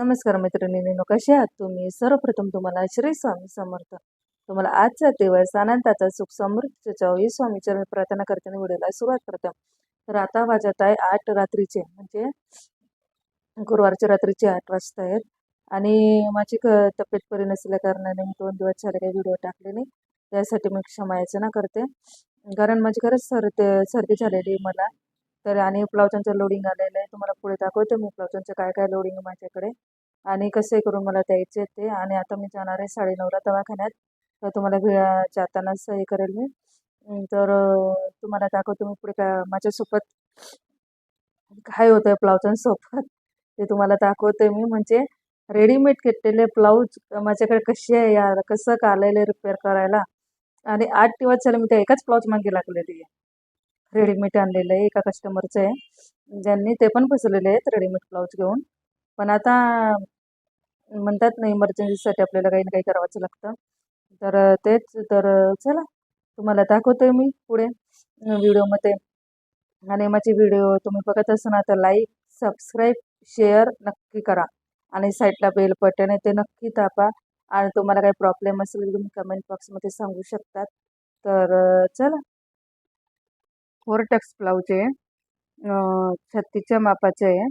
नमस्कार मैत्रिणींनो कसे आहात तुम्ही? सर्वप्रथम तुम्हाला श्री स्वामी समर्थ. तुम्हाला आजचा दिवस आनंदाचा सुख समृद्ध ही स्वामीच्या मी प्रार्थना करताना व्हिडिओला सुरुवात करते. तर आता वाजत आहे आठ रात्रीचे म्हणजे गुरुवारच्या रात्रीचे आठ वाजता आहेत. आणि माझी क तब्येत बरी नसल्या कारणाने मी दोन दिवस झाले काही व्हिडिओ टाकले नाही. त्यासाठी मी क्षमा याचना करते. कारण माझी खरंच सर्दी सर्दी झालेली मला. तर आणि ब्लाउजांचं लोडिंग आलेलं आहे. तुम्हाला पुढे दाखवते मी ब्लाउजांचं काय काय लोडिंग माझ्याकडे. आणि कसे करून मला द्यायचे ते. आणि आता मी जाणार आहे साडेनऊला दवाखान्यात. तर तुम्हाला भे जातानाच हे करेल मी. तर तुम्हाला दाखवते मी पुढे काय माझ्यासोबत काय होतं आहे ब्लाउजांसोबत ते तुम्हाला दाखवते मी. म्हणजे रेडीमेड घेतलेले ब्लाऊज माझ्याकडे कसे आहे यार? कसं का रिपेअर करायला? आणि आठ दिवस झाले मी त्या एकाच ब्लाऊज मागे लागलेली आहे. रेडीमेड आणलेलं आहे एका कस्टमरचं आहे. ज्यांनी ते पण फसलेले आहेत रेडीमेड ब्लाऊज घेऊन. पण आता म्हणतात ना इमर्जन्सीसाठी आपल्याला काही ना काही करावंच लागतं. तर तेच तर चला. तुम्हाला दाखवते मी पुढे व्हिडिओमध्ये आणि माझी व्हिडिओ तुम्ही बघत असणार तर लाईक सबस्क्राईब शेअर नक्की करा. आणि साईडला बेल बटन आहे ते नक्की दाबा. आणि तुम्हाला काही प्रॉब्लेम असेल तुम्ही कमेंट बॉक्समध्ये सांगू शकतात. तर चला. फोर टक्स ब्लाऊज आहे छत्तीच्या मापाचे आहे.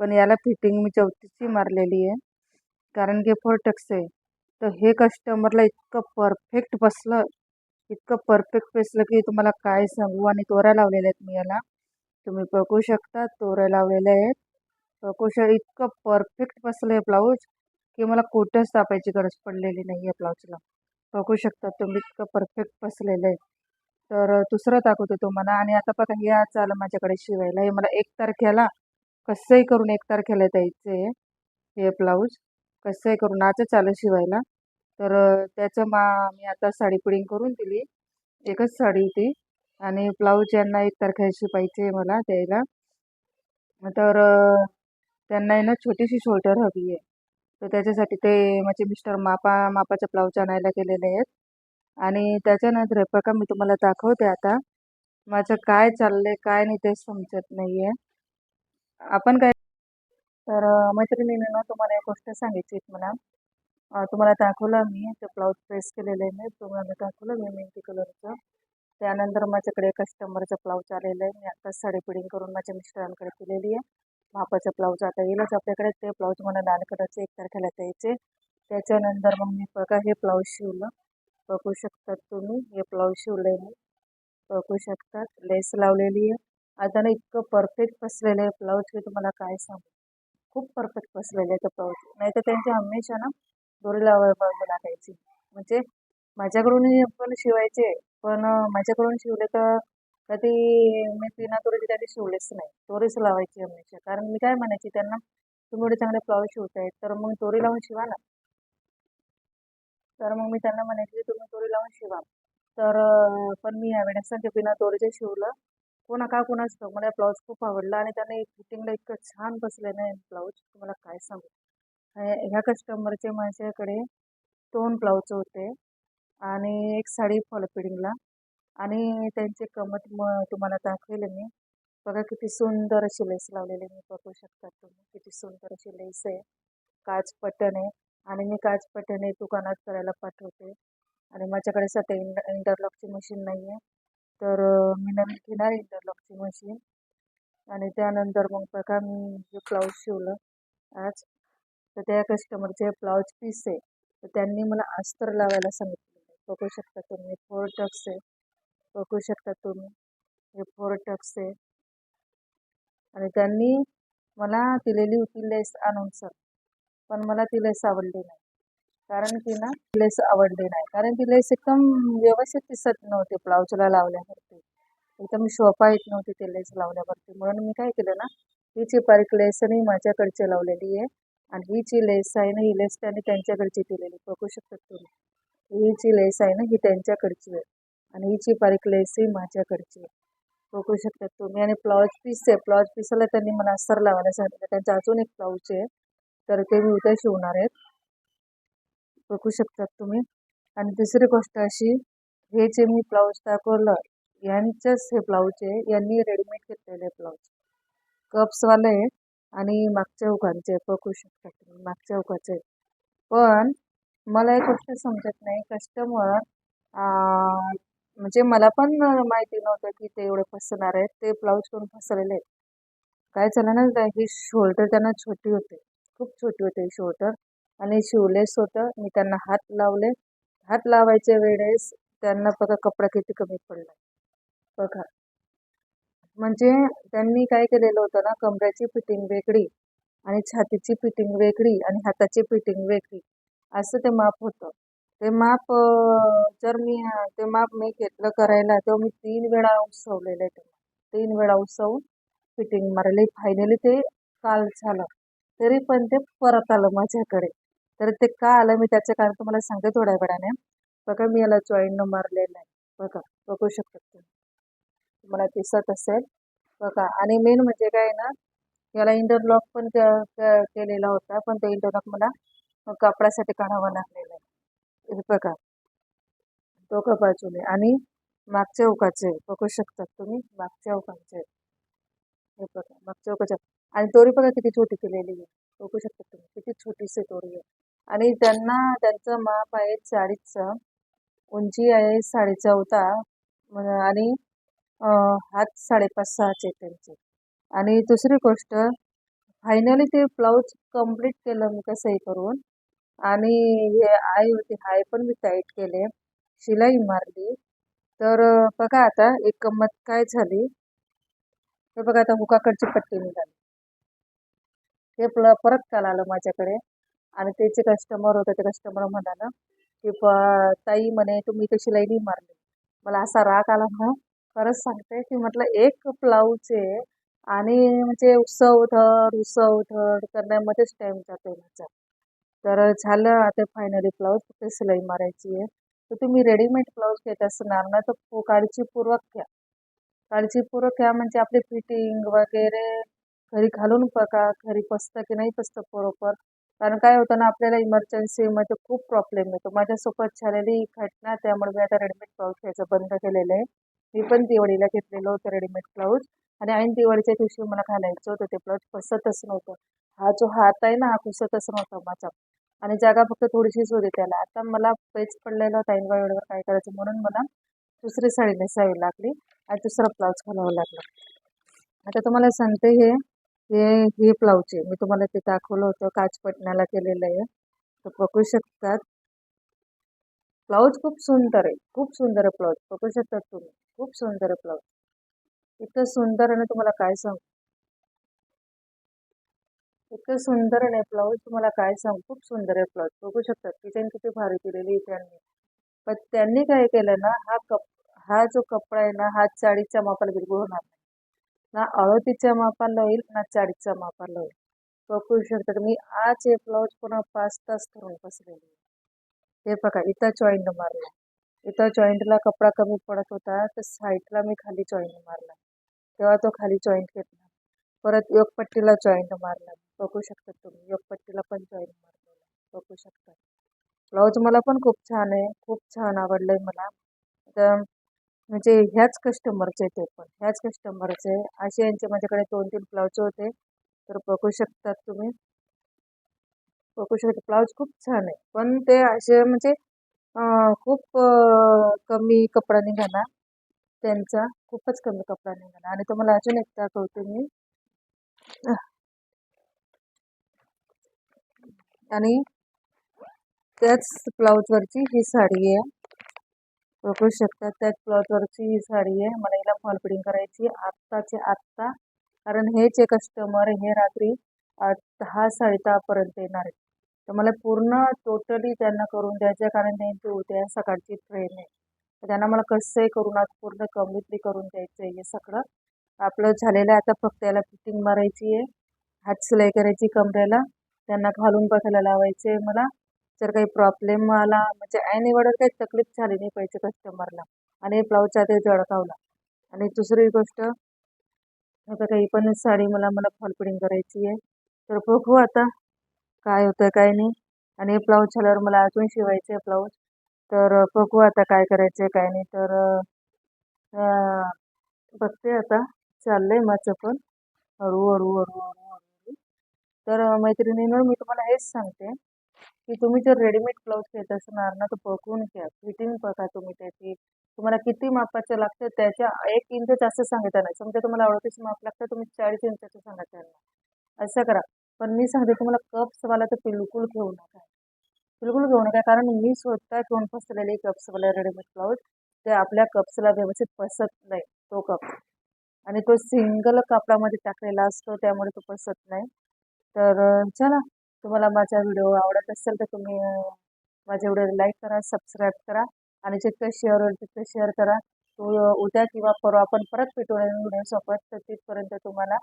पण याला फिटिंग मी चौथीची मारलेली आहे. कारण की फोर टक्स आहे. तर हे कस्टमरला इतकं परफेक्ट बसलं. इतकं परफेक्ट बसलं की तुम्हाला काय सांगू? आणि तोऱ्या लावलेल्या आहेत मी याला. तुम्ही बघू शकता तोऱ्या लावलेल्या आहेत. बघू शक इतकं परफेक्ट बसलं आहे ब्लाऊज की मला कुठंच तापायची गरज पडलेली नाही आहे ब्लाऊजला बघू शकता तुम्ही इतकं परफेक्ट बसलेलं आहे. तर दुसरं दाखवतो तुम्हाला. आणि आता बघा हे आज आलं माझ्याकडे शिवायला. हे मला एक तारखेला कसंही करून एक तारखेला द्यायचं आहे. हे ब्लाऊज कसंही करून आजच आलं शिवायला. तर त्याचं मा मी आता साडी पिडिंग करून दिली. एकच साडी ती आणि ब्लाऊज यांना एक तारखेला शिवायचे आहे मला द्यायला. तर त्यांना आहे ना छोटीशी शोल्डर हवी आहे. तर त्याच्यासाठी ते माझे मिस्टर मापा मापाचं ब्लाऊज आणायला गेलेले आहेत. आणि त्याच्यानंतर बघा मी तुम्हाला दाखवते आता. माझं काय चाललंय काय नाही ते समजत नाही आहे आपण काय तर मैत्रिणीनं तुम्हाला एक गोष्ट सांगितली मला. तुम्हाला दाखवलं मी ते ब्लाऊज प्रेस केलेलं आहे मी तुम्हाला दाखवलं मी मेहंदी कलरचं. त्यानंतर माझ्याकडे कस्टमरचा ब्लाऊज आलेला आहे मी आता साडी फिडिंग करून माझ्या मिस्टरांकडे दिलेली आहे. मापाचा ब्लाऊज आता येईलच आपल्याकडे ते ब्लाऊज मला लाल कलरचे एक तारखेला द्यायचे त्याच्यानंतर मग मी बघा हे ब्लाऊज शिवलं. बघू शकतात तुम्ही. हे ब्लाऊज शिवलं आहे बघू शकतात लेस लावलेली आहे. आता ना इतकं परफेक्ट बसलेलं आहे ब्लाऊज मी तुम्हाला काय सांगू? खूप परफेक्ट बसलेलं आहे ते ब्लाऊज नाही तर त्यांची हमेशा ना दोरी लावा लागायची. म्हणजे माझ्याकडून पण शिवायचे पण माझ्याकडून शिवले तर कधी मी पिना दोरीची कधी शिवलेच नाही. दोरीच लावायची हमेशा कारण मी काय म्हणायची त्यांना तुम्ही एवढे चांगले ब्लाऊज शिवताय तर मग दोरी लावून शिवा ना. तर मग मी त्यांना म्हणायची तुम्ही दोरी लावून शिवा. तर पण मी यावेळेस ते बिना दोरीचे शिवलं कोणा का कोणाच मला ब्लाऊज खूप आवडला आणि त्याने फिटिंगला इतकं छान बसलं ना ब्लाऊज तुम्हाला काय सांगू? ह्या कस्टमरचे माझ्याकडे दोन ब्लाऊज होते आणि एक साडी फॉल फिडिंगला आणि त्यांचे कमत म तुम्हाला दाखवेल मी. बघा किती सुंदर अशी लेस लावलेली मी बघू शकता तुम्ही किती सुंदर अशी लेस आहे. काच पटन आहे. आणि मी काच पटन दुकानात करायला पाठवते. आणि माझ्याकडे सध्या इंड इंटरलॉकची मशीन नाही आहे तर मी नवीन घेणार इंटरलॉकची मशीन आणि त्यानंतर मग बघा मी जे ब्लाऊज शिवलं आज. तर त्या कस्टमरचे ब्लाऊज पीस आहे. तर त्यांनी मला अस्तर लावायला सांगितलं. बघू शकता तुम्ही फोर टक्स आहे. बघू शकता तुम्ही हे फोर टक्स आहे. आणि त्यांनी मला दिलेली होती लेस आणून सर. पण मला ती लेस आवडली नाही. कारण की ना लेस आवडली नाही. कारण ती लेस एकदम व्यवस्थित दिसत नव्हती ब्लाऊजला लावल्यावरती. एकदम शोभा येत नव्हती ती लेस लावल्यावरती. म्हणून मी काय केलं ना ही जी बारीक लेस आणि माझ्याकडची लावलेली आहे. आणि ही जी लेस आहे ना ही लेस त्यांनी त्यांच्याकडची दिलेली बघू शकतात तुम्ही. ही जी लेस आहे ना ही त्यांच्याकडची आहे. आणि ही जी बारीक लेस ही माझ्याकडची आहे. बघू शकतात तुम्ही. आणि ब्लाऊज पीस आहे. ब्लाऊज पीसला त्यांनी मला अस्तर लावायला सांगितलं. त्यांचा अजून एक ब्लाऊज आहे. तर ते मी उद्या शिवणार आहेत. बघू शकतात तुम्ही. आणि दुसरी गोष्ट अशी हे जे मी ब्लाऊज दाखवलं यांचंच हे ब्लाऊज आहे. यांनी रेडीमेड घेतलेले ब्लाऊज कप्सवाले आणि मागच्या उघांचे बघू शकता तुम्ही मागच्या उघाचे पण मला एक गोष्ट समजत नाही. कस्टमर म्हणजे मला पण माहिती नव्हतं की ते एवढे फसणार आहेत. ते ब्लाऊज करून फसलेले आहेत. काय झालं ना ही शोल्डर त्यांना छोटी होते. खूप छोटी होते शोटर आणि शिवलेस होतं. मी त्यांना हात लावले. हात लावायच्या वेळेस त्यांना बघा कपडा किती कमी पडला. बघा. म्हणजे त्यांनी काय केलेलं होतं ना कमऱ्याची फिटिंग वेगळी आणि छातीची फिटिंग वेगळी आणि हाताची फिटिंग वेगळी. असं ते माप होतं. ते माप जर मी ते माप मी घेतलं करायला तेव्हा मी तीन वेळा उसवलेलं आहे ते. तीन वेळा उसवून फिटिंग मारली. फायनली ते काल झालं. तरी पण ते परत आलं माझ्याकडे. तर ते का आलं मी त्याचं कारण तुम्हाला सांगते थोड्या वेळाने बघा मी याला जॉईन मारलेलं आहे. बघा बघू शकता तुम्ही. तुम्हाला दिसत असेल. बघा आणि मेन म्हणजे काय ना याला इंटरलॉक पण केलेला होता पण तो इंटरलॉक मला कापडासाठी काढावा लागलेला आहे. हे बघा. दोघं बाजूने. आणि मागच्या उकाचे बघू शकतात तुम्ही मागच्या उकाचे हे बघा मागच्या उकाच्या आणि दोरी बघा किती छोटी केलेली आहे. बघू शकता तुम्ही किती छोटीशी दोरी आहे. आणि त्यांना त्यांचं माप आहे साडीचं उंची आहे साडे होता आणि हात साडेपाच सहाचे त्यांचे. आणि दुसरी गोष्ट फायनली ते ब्लाऊज कंप्लीट केलं मी कसंही करून आणि हे आय होती हाय पण मी टाईट केले शिलाई मारली. तर बघा आता एक गंमत काय झाली? तर बघा आता हुकाकडची पट्टी निघाली. हे प्ल परत काल आलं माझ्याकडे. आणि त्याचे कस्टमर होतं ते कस्टमर म्हणाला की प ताई म्हणे तुम्ही कशी लाईनी नाही मारली? मला असा राग आला ना खरंच सांगते की म्हटलं एक ब्लाऊज आहे आणि म्हणजे उसव धड उसव धड करण्यामध्येच टाईम जातो माझा. तर झालं आता फायनली ब्लाऊज फक्त सिलाई मारायची आहे. तर तुम्ही रेडीमेड ब्लाऊज घेत असणार ना तर काळजीपूर्वक घ्या. काळजीपूर्वक घ्या म्हणजे आपली फिटिंग वगैरे घरी घालून पका घरी पसतं की नाही पसतं बरोबर. कारण काय होतं ना आपल्याला इमर्जन्सीमध्ये खूप प्रॉब्लेम येतो. माझ्यासोबत झालेली घटना त्यामुळे मी आता रेडीमेड ब्लाऊज घ्यायचं बंद केलेलं आहे. मी पण दिवाळीला घेतलेलं होतं रेडीमेड ब्लाऊज आणि ऐन दिवाळीच्या दिवशी मला घालायचं होतं ते ब्लाऊज पसतच नव्हतं. हा जो हात आहे ना हा पुसतच नव्हता माझा. आणि जागा फक्त थोडीशीच होती त्याला. आता मला पेच पडलेला होता ऐन वेळेवर काय करायचं म्हणून मला दुसरी साडी नेसावी लागली आणि दुसरा ब्लाऊज घालावा लागला. आता तुम्हाला सांगते हे हे हे ब्लाऊज आहे मी तुम्हाला ते दाखवलं होतं. काचपटण्याला केलेलं आहे. तर बघू शकतात. ब्लाऊज खूप सुंदर आहे. खूप सुंदर आहे ब्लाऊज बघू शकतात तुम्ही. खूप सुंदर आहे ब्लाऊज इतकं सुंदर आहे तुम्हाला काय सांगू? इतकं सुंदर नाही ब्लाऊज तुम्हाला काय सांगू? खूप सुंदर आहे ब्लाऊज बघू शकतात. डिझाईन किती भारी दिलेली त्यांनी. पण त्यांनी काय केलं ना हा कप हा जो कपडा आहे ना हा चाळीच्या मापाला बिलकुल होणार नाही. ना अळतीच्या मापाला होईल ना चाळीच्या मापाला होईल बघू शकतात मी आज हे ब्लाऊज पुन्हा पाच तास करून बसलेली हे बघा इथं जॉईंट मारला इथं जॉईंटला कपडा कमी पडत होता तर साईडला मी खाली जॉईंट मारला तेव्हा तो खाली जॉईंट घेतला परत योगपट्टीला जॉईंट मारला बघू शकता तुम्ही योगपट्टीला पण जॉईंट मारलेला बघू शकता ब्लाऊज मला पण खूप छान आहे खूप छान आवडलं आहे मला तर म्हणजे ह्याच कस्टमरचे ते पण ह्याच कस्टमरचे असे यांचे माझ्याकडे दोन तीन ब्लाऊज होते. तर बघू शकतात तुम्ही. बघू शकता ब्लाऊज खूप छान आहे. पण ते असे म्हणजे खूप कमी कपडा निघाला. त्यांचा खूपच कमी कपडा निघाला. आणि तुम्हाला अजून एक दाखवते मी. आणि त्याच ब्लाऊजवरची ही साडी आहे. बघू शकता त्याच ब्लाऊजवरची ही साडी आहे. मला हिला फॉल फिटिंग करायची आत्ताचे आत्ता. कारण हे जे कस्टमर हे रात्री दहा साडेदहापर्यंत येणार आहे. तर मला पूर्ण टोटली त्यांना करून द्यायचं कारण त्यांची उद्या सकाळची ट्रेन आहे. तर त्यांना मला कसंही करून आज पूर्ण कमीतली करून द्यायचं आहे हे सगळं. आपलं झालेलं आहे. आता फक्त याला फिटिंग मारायची आहे. हात सिलाई करायची कमरेला. त्यांना घालून बसायला लावायचे मला. जर काही प्रॉब्लेम आला म्हणजे ऐन एवढं काही तकलीफ झाली नाही पाहिजे कस्टमरला आणि ब्लाऊजचा ते जळकावला आणि दुसरी गोष्ट आता काही पण साडी मला मला फॉल फिटिंग करायची आहे. तर बघू आता काय होतं काय नाही. आणि हे ब्लाऊज झाल्यावर मला अजून शिवायचं आहे ब्लाऊज तर बघू आता काय करायचं आहे काय नाही. तर बघते आता. चाललं आहे माझं पण. हळू हळू हळू हळू हळू तर मैत्रिणीनं मी तुम्हाला हेच सांगते. की तुम्ही जर रेडीमेड ब्लाऊज घेत असणार ना तर बघून घ्या. फिटिंग बघा तुम्ही त्याची. तुम्हाला किती मापाचं लागतं त्याच्या एक इंच जास्त सांगितलं नाही. समजा तुम्हाला अडतीस माप लागतं तुम्ही चाळीस इंचाचं सांगा त्यांना असं करा. पण मी सांगते तुम्हाला कप्सवाला तर बिलकुल घेऊ नका. बिलकुल घेऊ नका. कारण मी स्वतः घेऊन फसलेली कप्सवाला रेडीमेड ब्लाऊज ते आपल्या कप्सला व्यवस्थित पसत नाही तो कप आणि तो सिंगल कापडामध्ये टाकलेला असतो त्यामुळे तो पसत नाही. तर चला. तुम्हाला माझा व्हिडिओ आवडत असेल तर तुम्ही माझ्या व्हिडिओ लाईक करा सबस्क्राईब करा आणि जितकं शेअर होईल तितकं शेअर करा. तो उद्या किंवा परवा आपण परत भेटू व्हिडिओसोबत. तर तिथपर्यंत तुम्हाला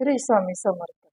श्री स्वामी समर्थ.